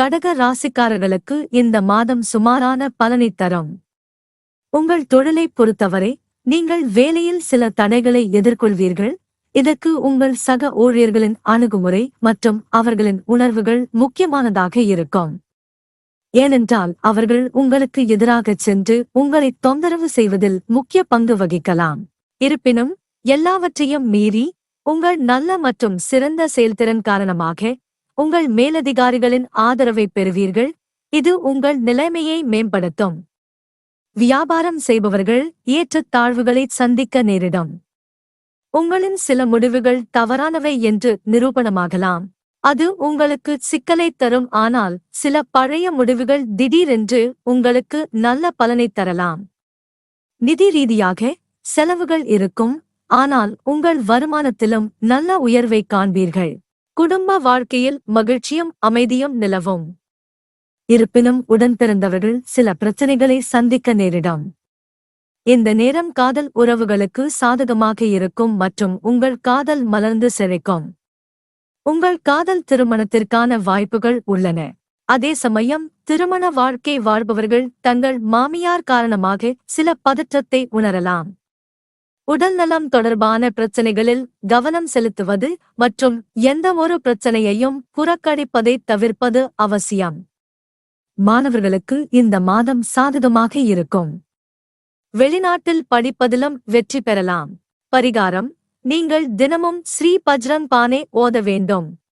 கடக ராசிக்காரர்களுக்கு இந்த மாதம் சுமாரான பலனை தரும். உங்கள் தொழிலைப் பொறுத்தவரை நீங்கள் வேலையில் சில தடைகளை எதிர்கொள்வீர்கள். இதற்கு உங்கள் சக ஊழியர்களின் அணுகுமுறை மற்றும் அவர்களின் உணர்வுகள் முக்கியமானதாக இருக்கும். ஏனென்றால் அவர்கள் உங்களுக்கு எதிராகச் சென்று உங்களை தொந்தரவு செய்வதில் முக்கிய பங்கு வகிக்கலாம். இருப்பினும் எல்லாவற்றையும் மீறி உங்கள் நல்ல மற்றும் சிறந்த செயல்திறன் காரணமாக உங்கள் மேலதிகாரிகளின் ஆதரவை பெறுவீர்கள். இது உங்கள் நிலைமையை மேம்படுத்தும். வியாபாரம் செய்பவர்கள் ஏற்றத்தாழ்வுகளை சந்திக்க நேரிடும். உங்களின் சில முடிவுகள் தவறானவை என்று நிரூபணமாகலாம். அது உங்களுக்கு சிக்கலைத் தரும் ஆனால் சில பழைய முடிவுகள் திடீரென்று உங்களுக்கு நல்ல பலனைத் தரலாம். நிதி ரீதியாக செலவுகள் இருக்கும் ஆனால் உங்கள் வருமானத்திலும் நல்ல உயர்வை காண்பீர்கள். குடும்ப வாழ்க்கையில் மகிழ்ச்சியும் அமைதியும் நிலவும். இருப்பினும் உடன் பிறந்தவர்கள் சில பிரச்சனைகளை சந்திக்க நேரிடும். இந்த நேரம் காதல் உறவுகளுக்கு சாதகமாக இருக்கும் மற்றும் உங்கள் காதல் மலர்ந்து செழிக்கும் உங்கள் காதல் திருமணத்திற்கான வாய்ப்புகள் உள்ளன. அதே சமயம் திருமண வாழ்க்கை வாழ்பவர்கள் தங்கள் மாமியார் காரணமாக சில பதற்றத்தை உணரலாம். உடல்நலம் தொடர்பான பிரச்சனைகளில் கவனம் செலுத்துவது மற்றும் எந்தவொரு பிரச்சனையையும் புறக்கணிப்பதை தவிர்ப்பது அவசியம். மாணவர்களுக்கு இந்த மாதம் சாதகமாக இருக்கும். வெளிநாட்டில் படிப்பதிலும் வெற்றி பெறலாம். பரிகாரம் நீங்கள் தினமும் ஸ்ரீ பஜ்ரங் பானே ஓத வேண்டும்.